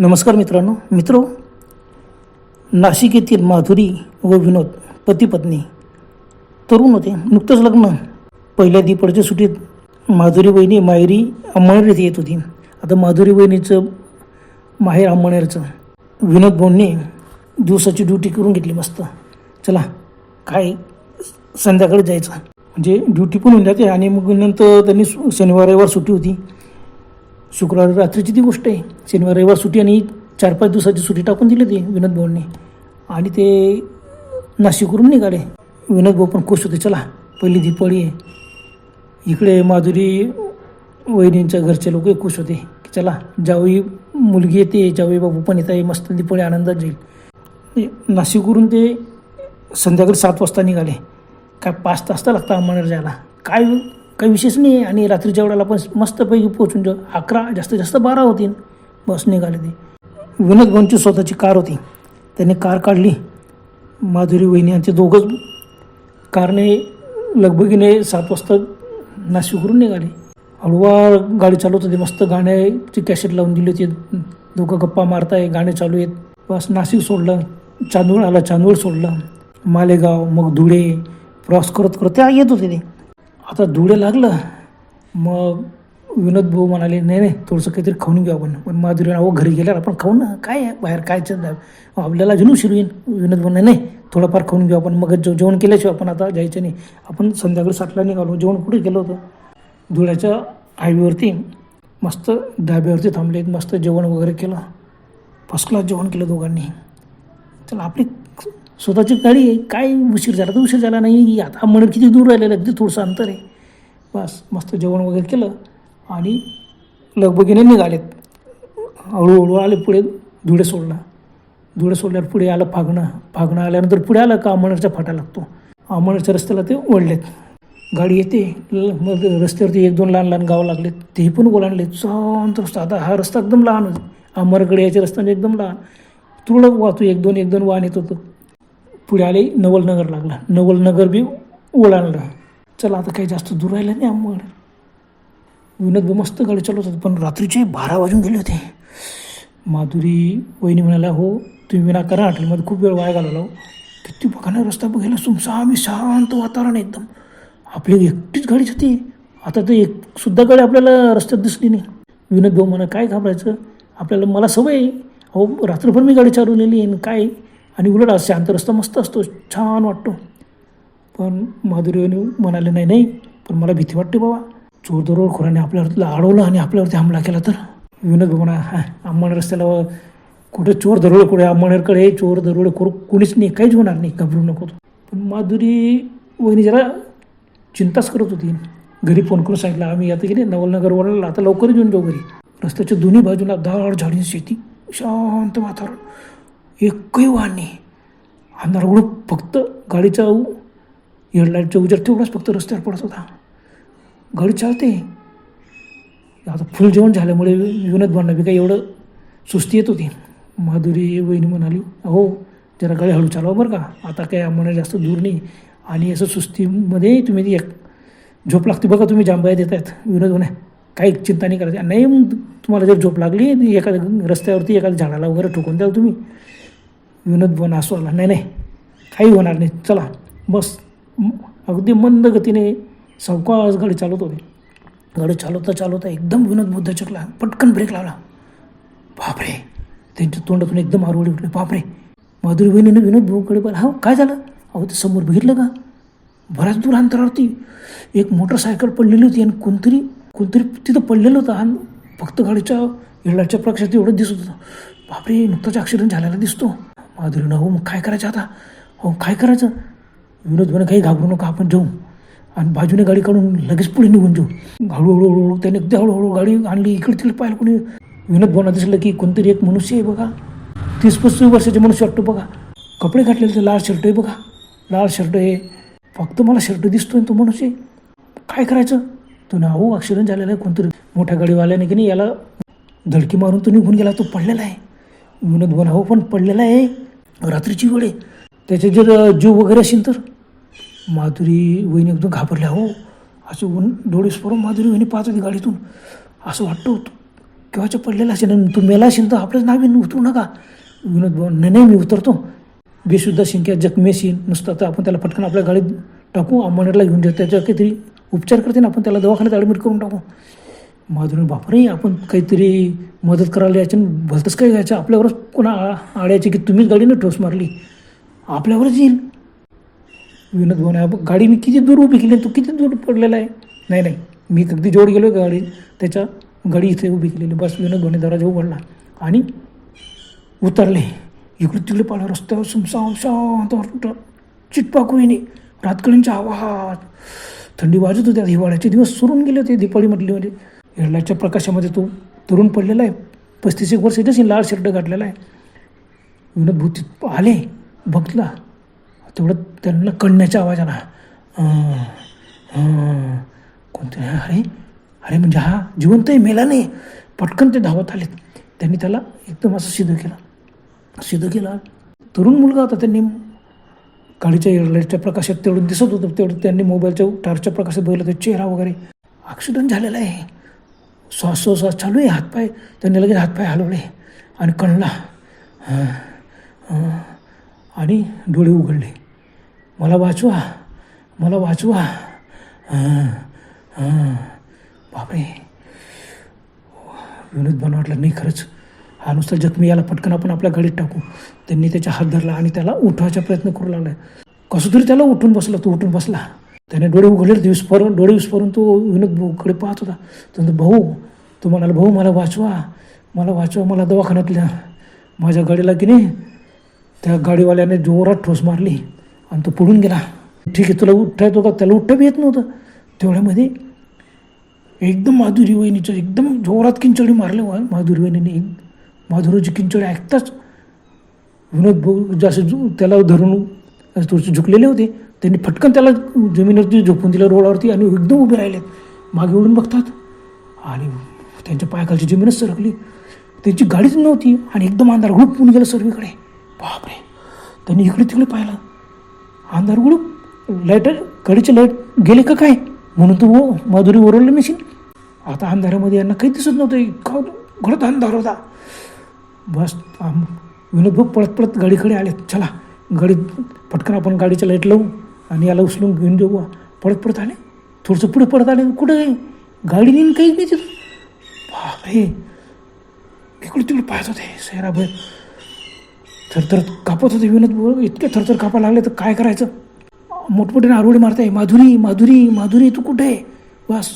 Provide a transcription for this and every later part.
नमस्कार मित्रांनो. मित्रो नाशिक येथील माधुरी व विनोद पती पत्नी तरुण होते. नुकतंच लग्न. पहिल्या दीपडच्या सुट्टीत माधुरी वहिनी माहेरी अंमळनेर येथे येत होती. आता माधुरी वहिनीचं माहेर अंमळनेरचं. विनोद भाऊंनी दिवसाची ड्युटी करून घेतली मस्त. चला काय संध्याकाळी जायचं. म्हणजे ड्युटी पण होऊन जाते आणि मग नंतर त्यांनी सु- शनिवार रविवार सुट्टी होती. शुक्रवार रात्रीची ती गोष्ट आहे. शनिवार रविवार सुट्टी आणि चार पाच दिवसाची सुट्टी टाकून दिली ती विनोद भाऊंनी. आणि ते नाशिकवरून निघाले. विनोद भाऊ पण खुश होते चला पहिली दिपाळी आहे. इकडे माधुरी वहिनींच्या घरचे लोक खुश होते की चला जावई मुलगी येते जावई बाबू पण येत आहे मस्त दिपाळी आनंदात जाईल. नाशिकवरून ते संध्याकाळी सात वाजता निघाले. काय पाच तास तर लागतं अंमळनेर जायला. काय काही विशेष नाही. आहे आणि रात्रीच्या वेळेला पण मस्तपैकी पोहोचून जाऊ अकरा जास्तीत जास्त बारा होतील बस निघाले ते. विनोद भाऊंची स्वतःची कार होती. त्याने कार काढली. माधुरी वहिनी यांचे दोघंच कारने लगबगीने सात वाजता नाशिकवरून निघाले. हळूवार गाडी चालवत होती. मस्त गाण्याची कॅसेट लावून दिली होती. दोघं गप्पा मारताय गाणे चालू आहेत. बस नाशिक सोडलं. चांदवड आला चांदवड सोडलं. मालेगाव मग धुळे प्रवास करत करत त्या येत होते ते. आता धुळे लागलं मग विनोद भाऊ म्हणाले नाही नाही थोडंसं काहीतरी खाऊन घेऊ आपण. पण माधुरी अहो घरी गेल्यावर आपण खाऊ ना. काय आहे? बाहेर काय चाललं आपल्याला अजून उशीर होईल. विनोद भाऊ नाही नाही थोडंफार खाऊन घेऊ आपण. मग जो जेवण केल्याशिवाय आपण आता जायचं नाही. आपण संध्याकाळी सातला निघालो. जेवण कुठे केलं होतं? धुळ्याच्या हायवेवरती मस्त धाब्यावरती थांबले मस्त जेवण वगैरे केलं. फर्स्ट क्लास जेवण केलं दोघांनी. चला आपली स्वतःची गाडी आहे काय उशीर झाला तर उशीर झाला नाही. आता म्हणत किती दूर राहिलेलं अगदी थोडंसं अंतर आहे. बस मस्त जेवण वगैरे केलं आणि लगबगीने निघालेत. हळूहळू आले पुढे धुळे सोडला धुळे सोडल्यावर पुढे आलं फागणं. फागणं आल्यानंतर पुढे आलं का अमळनेरचा फाटा लागतो. अमळनेरच्या रस्त्याला ते ओढलेत. गाडी येते मग रस्त्यावरती एक दोन लहान लहान गावं लागलेत. ते पण ओलांडले शांत रस्ता. आता हा रस्ता एकदम लहान होता अमरकडे याच्या रस्त्याने म्हणजे एकदम लहान. तुरळक वाहतो एक दोन एक दोन वाहन येत होतं. पुढे आले नवलनगर लागला. नवलनगर बी ओलांडलं चला आता काही जास्त दूर राहिलं नाही आम्हाला. विनोद भाऊ मस्त गाडी चालवत होते पण रात्रीचे बारा वाजून गेले होते. माधुरी वहिनी म्हणाला हो तुम्ही विनाकारण हॉटेलमध्ये खूप वेळ वाया घालवला हो. किती बघाना रस्ता बघायला सुमसा आम्ही शांत वातावरण आहे एकदम. आपली एकटीच गाडीच होती. आता तर एक सुद्धा गाडी आपल्याला रस्त्यात दिसली नाही. विनोद भाऊ म्हणा काय घाबरायचं? आपल्याला मला सवय आहे. अहो रात्रभर मी गाडी चालवलेली आहे आणि काय आणि उलट शांत रस्ता मस्त असतो छान वाटतो. पण माधुरीने म्हणाले नाही नाही पण मला भीती वाटते बाबा. चोर दरोडखोराने आपल्यावरती अडवलं आणि आपल्यावरती हमला केला तर? विनोद म्हणा हा अंमळ रस्त्याला कुठे चोर दरोडे कुठे अंमळनेरकडे चोर दरोडे खोर कोणीच नाही काहीच होणार नाही घाबरू नको पण माधुरी वहिनी जरा चिंताच करत होती. घरी फोन करून सांगितलं आम्ही आता गेले नवलनगर वळला आता लवकरच येऊन जाऊ घरी. रस्त्याच्या दोन्ही बाजूला दाड झाडी शेती शांत वातावरण. एकही वाहन नाही. अंधार उघडून फक्त गाडीचा हेडलाईटच्या उजार तेवढाच फक्त रस्त्यावर पडत होता. गाडी चालते. आता फुल जेवण झाल्यामुळे विनोद भांडा बी काही एवढं सुस्ती येत होती. माधुरी वहिनी म्हणाली हो जरा गाडी हळू चालवा बरं का. आता काय आम्हाला जास्त दूर नाही. आणि असं सुस्तीमध्ये तुम्ही ती एक झोप लागते बघा तुम्ही जांभया देत आहेत. विनोद म्हणे काही चिंता नाही करायची. नाही मग तुम्हाला जर झोप लागली एखाद्या रस्त्यावरती एखाद्या झाडाला वगैरे ठोकून द्याल तुम्ही. विनोद भवन असू आला. नाही नाही. काही होणार नाही. चला. बस. अगदी मंद गतीने सावकाश गाडी चालवत होती. गाडी चालवता चालवता एकदम विनोद बुद्ध चकला. पटकन ब्रेक लावला. बापरे. त्यांच्या तोंडातून एकदम आरवडी उठली. बापरे. माधुरी बहिणीनं विनोद भाऊकडे पाहिलं. हा काय झालं? अहो ते समोर बघितलं का? बऱ्याच दूर अंतरावरती एक मोटरसायकल पडलेली होती आणि कोणतरी कोणतरी तिथं पडलेलं होतं आणि फक्त गाडीच्या हेडलाईटच्या प्रकाशात एवढं दिसत होतं. बापरे नुकताच ॲक्सिडेंट झालेला दिसतो. माधुरीनं हो मग काय करायचं आता? हो काय करायचं? विनोद म्हणे काही घाबरू नका आपण जाऊ. आणि बाजूने गाडी काढून लगेच पुढे निघून जाऊ. हळूहळू हळूहळू त्याने अगदी हळूहळू गाडी आणली इकडे तिकडे पाहिलं कोणी विनोद भावना दिसलं की कोणतरी एक मनुष्य आहे बघा. तीस पस्तीस वर्षाचे मनुष्य वाटतो बघा. कपडे घातलेले ते लाल शर्ट आहे बघा. लाल शर्ट आहे. फक्त मला शर्ट दिसतोय तो मनुष्य आहे. काय करायचं? तो ना हो ॲक्सिडेंट झालेला आहे कोणतरी मोठ्या गाडीवाल्याने की नाही याला धडकी मारून तो निघून गेला तो पडलेला आहे. विनोद भावना हो पण पडलेला आहे. रात्रीची वेळ आहे. त्याचे जर जीव वगैरे असेल तर? माधुरी वहिनी एकदम घाबरल्या हो. असं ऊन डोळे स्फोरून माधुरी वहिनी पाहत होती गाडीतून. असं वाटतं होतं. केव्हाच्या पडलेला असेल तू मेला असेल तर आपलंच नाव उतरू नका. विनोद भाऊ नाही नाही मी उतरतो. बेशुद्ध शिंक्या जखमी असेल. नुसतं तर आपण त्याला पटकन आपल्या गाडीत टाकू. अंबनेरला घेऊन जाऊ त्याच्यावर काहीतरी उपचार करते ना आपण त्याला दवाखान्यात ॲडमिट करून टाकू. माधुरी बापरे आपण काहीतरी मदत करायला याच्या भलतंच काय घ्यायचं? आपल्यावरच कोणा आ- आड्याची की तुम्हीच गाडीनं ठोस मारली. आपल्यावरच येईल. विनोद भाऊने गाडी मी किती दूर उभी केली तू किती दूर पडलेला आहे? नाही नाही मी अगदी जोड गेलो गाडी त्याच्या गाडी इथे उभी केलेली. बस विनोद भाऊने दराजा उघडला आणि उतरले. इकडे तिकडे पाहिला रस्त्यावर सुमसाम शांत चिटपाकुईने चिटपाक होईने आवाज थंडी वाजत होत्या हिवाळ्याचे दिवस सुरून गेले होते दिपाळी म्हटली म्हणजे. हेडलाईटच्या प्रकाशामध्ये तो तरुण पडलेला आहे. पस्तीस एक वर्ष जशी लाल शर्ट घातलेला आहे. विनोद भूत आले बघला तेवढं त्यांना कळण्याच्या आवाज आला. कोणते अरे अरे म्हणजे हा जिवंत आहे मेला नाही पटकन ते धावत आलेत. त्यांनी त्याला एकदम असं सिद्ध केला. सिद्ध केला. तरुण मुलगा होता त्यांनी. गाडीच्या एअरलाईटच्या प्रकाशात तेवढं दिसत होतं. तेवढं त्यांनी मोबाईलच्या टारच्या प्रकाशात बघितलं. तर चेहरा वगैरे ॲक्सिडेंट झालेला आहे. श्वासोश्वास चालू आहे हातपाय त्यांनी लगेच हातपाय हलवले आणि कळला. आणि डोळे उघडले. मला वाचवा मला वाचवा. बापरे. विनोद बन वाटलं नाही खरंच. हा नुसता जखमी याला पटकन आपण आपल्या गाडीत टाकू. त्यांनी त्याचा हात धरला आणि त्याला उठवायचा प्रयत्न करू लागला. कसं तरी त्याला उठून बसला तो उठून बसला. त्याने डोळे उघडले दिवसभरून डोळे विस्फोरून तो विनोद भाऊकडे पाहत होता. तो भाऊ तो म्हणाला भाऊ मला वाचवा मला वाचवा मला दवाखान्यातल्या माझ्या गाडीला की नाही? त्या गाडीवाल्याने जोरात ठोस मारली आणि तो पडून गेला. ठीक आहे तुला उठायत होता त्याला उठता बी येत नव्हतं. तेवढ्यामध्ये एकदम माधुरी वहिनीचं एकदम जोरात किंचडी मारले माधुरी वहिनीने. माधुरीची किंचडी ऐकताच विनोद भाऊ जास्त झु- त्याला धरून थोडेसे झुकलेले होते. त्यांनी फटकन त्याला जमिनीवरती झोपून दिलं रोडावरती आणि एकदम उभे राहिलेत. मागे उडून बघतात. आणि त्यांच्या पायाखालची जमीनच सरकली. त्यांची गाडीच नव्हती आणि एकदम अंधार हुडपून गेलं सर्वीकडे. बापरे. त्यांनी इकडे तिकडे पाहिलं. अंधार उडूप लाइट गाडीचे लाइट गेले का काय? म्हणून तो हो, माधुरी ओरडलं मशीन. आता अंधारामध्ये यांना काही दिसत नव्हतं. इतका घडत अंधार होता. बस आम विनोद भाऊ पळत पळत गाडीकडे आले चला गाडी पटकन आपण गाडीच्या लाइट लावू. आणि याला उचलून घेऊन देऊ बुवा. पळत पळत आले. थोडंसं पुढे पडत आले. कुठं गाडी नेईन काही नाही तिथं. बापरे. इकडे तिकडे पाहत होते. सैराभर थरथर कापत होते विनोद इतके थरथर कापा लागले तर काय करायचं? मोठमोठ्याने आरोडी मारताय. माधुरी माधुरी माधुरी तू कुठे आहे? बस.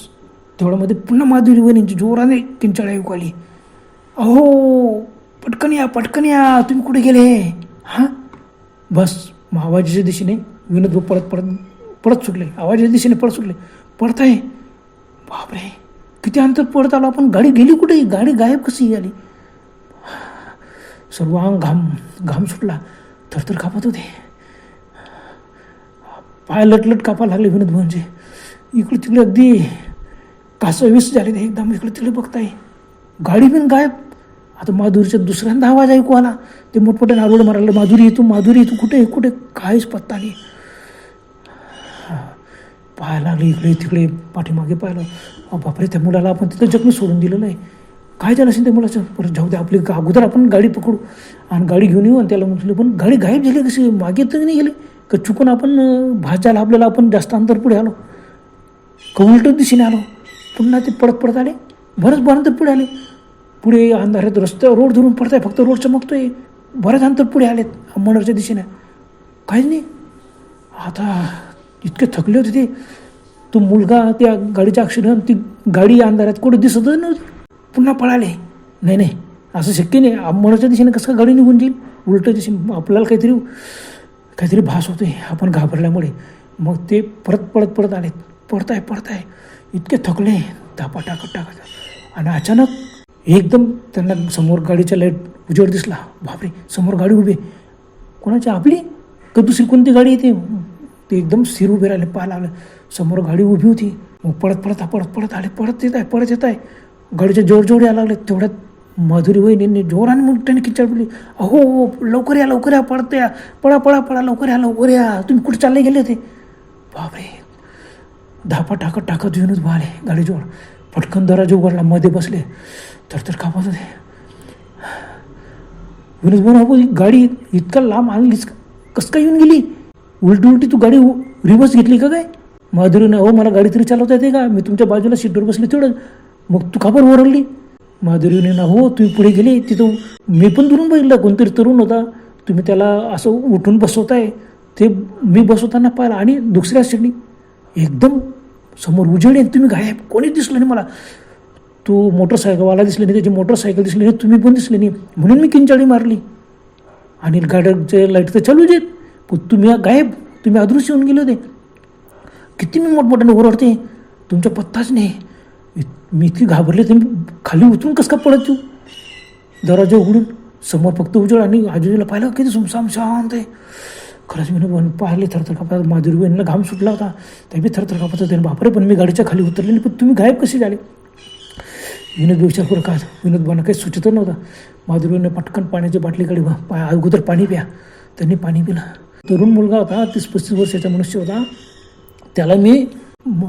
तेवढ्यामध्ये पुन्हा माधुरी वहिनींची जोराने किंचाळा ऐकू आली अहो पटकन या पटकन या. तुम्ही कुठे गेले? हां? बस. महावाजीच्या दिशेने विनोद भाऊ पळत पळत पळत सुटले. आवाजाच्या दिशेने पळत सुटले. पडताय आहे. बापरे. किती अंतर पडत आलो आपण. गाडी गेली कुठे? गाडी गायब कशी आली? सर्व अंग घाम घाम सुटला. थरथर कापत होते. पाय लटलट कापा लागले विनोद भाऊंचे म्हणजे. इकडे तिकडे अगदी कासवीस झाले ते. एकदम इकडे तिकडे बघताय. गाडी पण गायब. आता माधुरीचा दुसऱ्यांदा आवाज ऐकू आला. ते मोठमोठे नारोड मारायला माधुरी तू माधुरी तू कुठे? कुठे? काहीच पत्ता नाही. पाहायला लागले इकडे तिकडे पाठीमागे पाहिलं अहो बापरे त्या मुलाला आपण तिथं जखमी सोडून दिलेलं आहे काय झालं असेल त्या मुलाचं? परत जाऊ दे आपली अगोदर आपण गाडी पकडू. आणि गाडी घेऊन येऊ आणि त्याला म्हटलं पण गाडी गायब झाली कशी? मागे तर नाही गेली. का चुकून आपण भाजायला भाज्याला आपल्याला आपण जास्त अंतर पुढे आलो. का उलटच दिशेने आलो. पुन्हा ते पडत पडत आले. बरंच बरं पुढे आले. पुढे अंधारात रस्त्यावर रोड धरून पडत आहे फक्त रोड चमकतोय. बऱ्याच अंतर पुढे आलेत अंबडच्या दिशेने. काहीच नाही. आता इतके थकले होते ते. तो मुलगा त्या गाडीच्या ॲक्सिडेंट ती गाडी अंधारात कुठे दिसत नव्हती पुन्हा पळाले. नाही नाही. असं शक्य नाही. अंबरच्या दिशेने कसं गाडी निघून जाईल? उलट दिशेने आपल्याला काहीतरी काहीतरी भास होतोय. आपण घाबरल्यामुळे. मग ते परत पडत पडत आले पडताय पडताय इतके थकले. धापा टाकत टाकत आणि अचानक एकदम त्यांना समोर गाडीच्या लाइट उजेड दिसला. बापरे समोर गाडी उभी आहे. कोणाची आपली? का दुसरी कोणती गाडी येते ते एकदम स्थिर उभे राहिले पाहायला लागलं. समोर गाडी उभी होती. मग पळत पडत पडत पडत आले. पडत येत आहे पडत येत आहे. गाडीच्या जोड जोड यायला लागले. तेवढ्यात माधुरी वहिनी जोराने मग किचड बोलली अहो लवकर या लवकर या पडत या. पळा पळा पळा लवकर या लवकर या. तुम्ही कुठे चालले गेले होते? बापरे. धापा टाकत टाकत विनोद गाडी गाडीजवळ. पटकन दराज उघडला. मध्ये बसले. तर तर कापत होते. विनोद भाऊ गाडी इतका लांब आणलीच कसं काय येऊन गेली? उलटी उलटी तू गाडी रिवर्स घेतली का काय? माधुरीनं हो मला गाडी तरी चालवता येते का? मी तुमच्या बाजूला सीटवर बसले तेवढं. मग तू का ओरडली? माधुरीने ना हो तुम्ही पुढे गेले तिथं मी पण दुरून बघितलं कोणतरी तरुण होता. तुम्ही त्याला असं उठून बसवताय. ते मी बसवताना पाहिलं आणि दुसऱ्या सीटनी एकदम समोर उजेड आहे तुम्ही गायब. कोणीच दिसलं नाही मला. तो मोटरसायकलवाला दिसले नाही त्याची मोटरसायकल दिसली नाही तुम्ही पण दिसले नाही. म्हणून मी किंचाळी मारली. आणि गाड्याचे लाइट तर चालूच आहेत. तुम्ही गायब तुम्ही अदृश्य होऊन गेले होते. किती मी मोठमोठ्याने ओरडते तुमचा पत्ताच नाही मी- इतकी घाबरले तुम्ही खाली उतरून कसं का पडत तू? दरवाजा उघडून समोर फक्त उजळ आणि आजूबाजूला पाहिलं किती सुमसाम शांत आहे. खरंच मी पाहिले थरथर कापत माधुरी बहिणीला घाम सुटला होता. ते बी थरथर कापत होते. बापरे पण मी गाडीच्या खाली उतरले पण तुम्ही गायब कसे झाले? विनोद विचार करू का? विनोद बांना काही सुचत नव्हता. माधुरीने पटकन पाण्याची बाटली काढली अगोदर पाणी प्या. त्यांनी पाणी पिलं. तरुण मुलगा होता तीस पस्तीस वर्षाचा मनुष्य होता. त्याला मी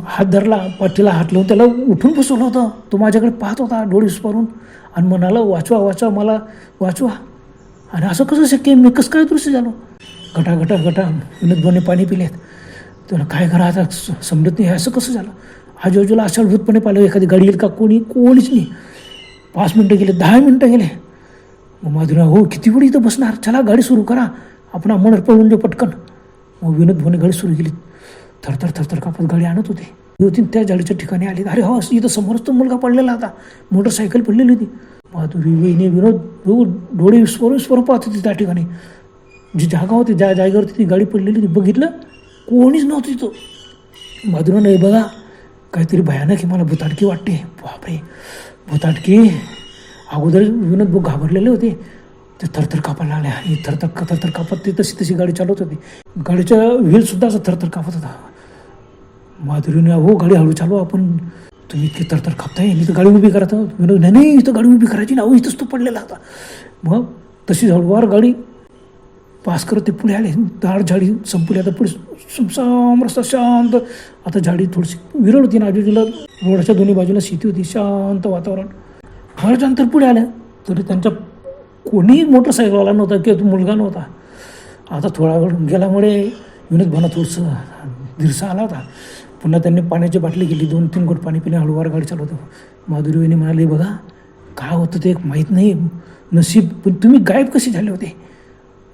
हात धरला पाठीला हात लावून त्याला उठून बसवलं होतं. तो माझ्याकडे पाहत होता डोळे विस्पारून आणि म्हणाला वाचवा वाचवा मला वाचवा. आणि असं कसं शक्य आहे? मी कसं काय दृश्य झालो? घटा घटा गटा विनोदभाऊने पाणी पिलेत. त्याला काय करा आता स- समजत नाही हे असं कसं झालं? आजूबाजूला आषाढभूतपणे पाहिलं एखादी गाडी येईल का? कोणी? कोणीच नाही. पाच मिनटं गेले दहा मिनटं गेले. मग माधुरा हो किती वेळ इथं बसणार? चला गाडी सुरू करा. आपण अमोनर पळून देऊ पटकन. मग विनोद भाऊने गाडी सुरू केली. थरथर थरथर कापत गाडी आणत होते. दोन त्या जाळीच्या ठिकाणी आली. अरे हा इथं समोरच तो मुलगा पडलेला होता. मोटरसायकल पडलेली होती. माधुरी वहिनी विनोद डोळे विस्फोर विस्फोर पाहत होते त्या ठिकाणी. जी जागा होती ज्या जागेवरती ती गाडी पडलेली होती बघितलं? कोणीच नव्हतं तिथं. माधुरा नाही बघा काहीतरी भयानक आहे मला भुताटकी वाटते. बापरे भुताटकी? अगोदर विनोद घाबरलेले होते. ते थरथर कापायला लागले आणि थरथर थरथर कापत ते तशी तशी गाडी चालवत होती. गाडीचा व्हीलसुद्धा असं थरथर कापत होता. माधुरीने हो गाडी हळू चालू आपण तुम्ही इतकी थरथर कापताय आणि इथं गाडी उभी करत विनोद नाही नाही इथं गाडी उभी करायची ना अहो इथंच तो पडलेला होता. मग तशी हळूवार गाडी पास करत ते पुढे आले. दाड झाडी संपली. आता पुढे सुमसाम रस्ता शांत. आता झाडी थोडीशी विरळ होती. ना आजूबाजूला रोडच्या दोन्ही बाजूला शेती होती. शांत वातावरण. बरंच अंतर पुढे आलं. तरी त्यांच्या कोणीही मोटरसायकलवाला नव्हता किंवा तो मुलगा नव्हता. आता थोडा वेळ गेल्यामुळे विनोद भाना थोडंसं दिरसा आला होता. पुन्हा त्यांनी पाण्याची बाटली गेली दोन तीन गोट पाणी पिणे हळूवार गाडी चालवतो माधुरी म्हणाले बघा काय होतं ते एक माहीत नाही. नशीब पण तुम्ही गायब कसे झाले होते?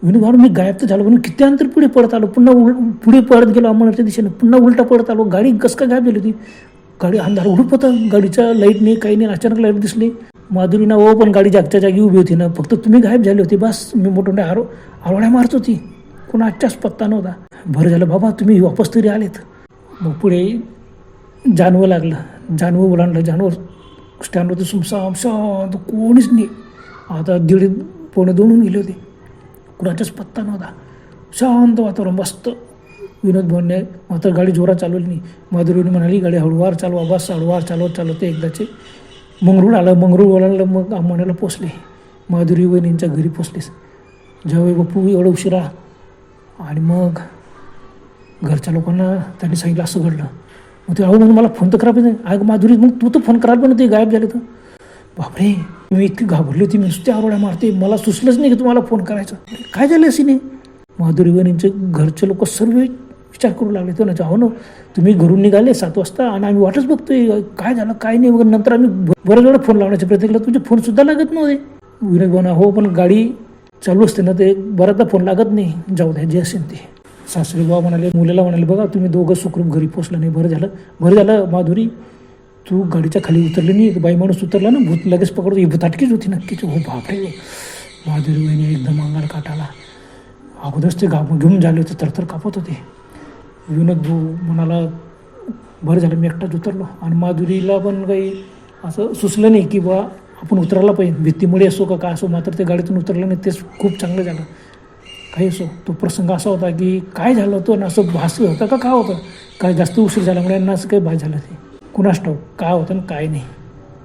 विनोद भाऊ मी गायब तर झालो म्हणून किती अंतर पुढे पडत आलो? पुन्हा उल पुढे पडत गेलो अमरच्या दिशेने. पुन्हा उलटा पडत आलो. गाडी कसं काय गायब झाली होती? गाडी अंधार उडूप होता. गाडीच्या लाइट नाही काही नाही. अचानक लाइट दिसली. माधुरीना ओ पण गाडी जागच्या जागी उभी होती ना फक्त तुम्ही गायब झाले होते बस मी मोठमोठ्या आरो आरोळ्या मारत होती. कोणाच्याच पत्ता नव्हता. बरं झालं बाबा तुम्ही वापस तरी आलेत. मग पुढे जानवं लागलं. जानवं ओलांडलं. जानवर स्टँडवरती सुमसाम शांत कोणीच नाही. आता दीड पोणे दोन होऊन गेले होते. कुणाचाच पत्ता नव्हता. शांत वातावरण मस्त. विनोद भाऊने मात्र गाडी जोरात चालवली नाही. माधुरीने म्हणाली गाडी हळूवार चालवा बस हळूवार चालवत चालवते एकदाचे मंगरूळ आलं मंगरूळ ओलांडलं मग अंबाण्याला पोचले. माधुरी वहिनींच्या घरी पोचलेस. ज्यावेळी बापू एवढं उशिरा आणि मग घरच्या लोकांना त्यांनी सांगितलं असं घडलं. मग ते अहो मला फोन तर करा नाही अग माधुरी मग तू तर फोन करायला पण ते गायब झाले तर. बापरे मी इतकी घाबरली होती मी नुसते आरोड्या मारते. मला सुचलंच नाही की तुम्हाला फोन करायचं. काय झालं असे नाही माधुरी वहिनींचे घरचे लोक सर्व विचार करू लागले. तो ना हो ना तुम्ही घरून निघाले सात वाजता आणि आम्ही वाटच बघतोय काय झालं काय नाही. वगैरे नंतर आम्ही बऱ्याच वेळा फोन लावण्याचा प्रयत्न केला. तुमचे फोनसुद्धा लागत नव्हते. विनोद भावना हो पण गाडी चालू असते ना ते बऱ्याचदा फोन लागत नाही. जाऊ द्या जे असेल ते. सासरे बाबा म्हणाले मुलाला म्हणाले बघा तुम्ही दोघं सुखरूप घरी पोचला नाही. बरं झालं बरं झालं माधुरी तू गाडीच्या खाली उतरली नाही बाई माणूस उतरला ना भूत लगेच पकडतो. ही भूताटकीच होती नक्कीच हो बापरे हो. माधुरी वहिनी एकदम अंगाला काटाला. अगोदरच ते घाब घेऊन झाले होते तर कापत होते. विनोद भाऊ म्हणाला बरं झालं मी एकटाच उतरलो. आणि माधुरीला पण काही असं सुचलं नाही की बा आपण उतरायला पाहिजे. भीतीमुळे असो का काय असो मात्र ते गाडीतून उतरलं नाही तेच खूप चांगलं झालं. काही असो तो प्रसंग असा होता की काय झालं होतं आणि असं भास होतं का काय होतं? काय जास्त उशीर झाल्यामुळे यांना असं काही भास झालं ते कुणास ठाऊक काय होतं आणि काय नाही.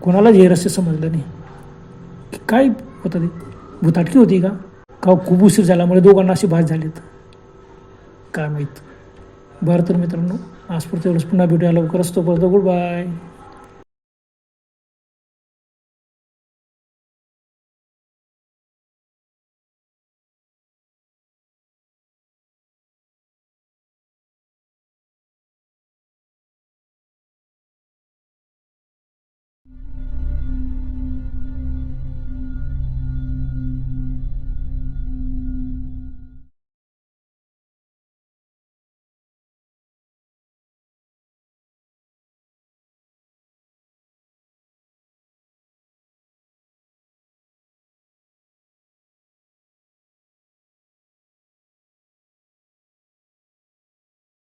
कुणालाच हे रहस्य समजलं नाही. की काय होतं ते? भुताटकी होती का? का खूप उशीर झाल्यामुळे दोघांना असे भास झालेत काय माहीत. बरं तर मित्रांनो आज पुढच्या वेळेस पुन्हा भेटूया लवकरच. तोपर्यंत गुड बाय.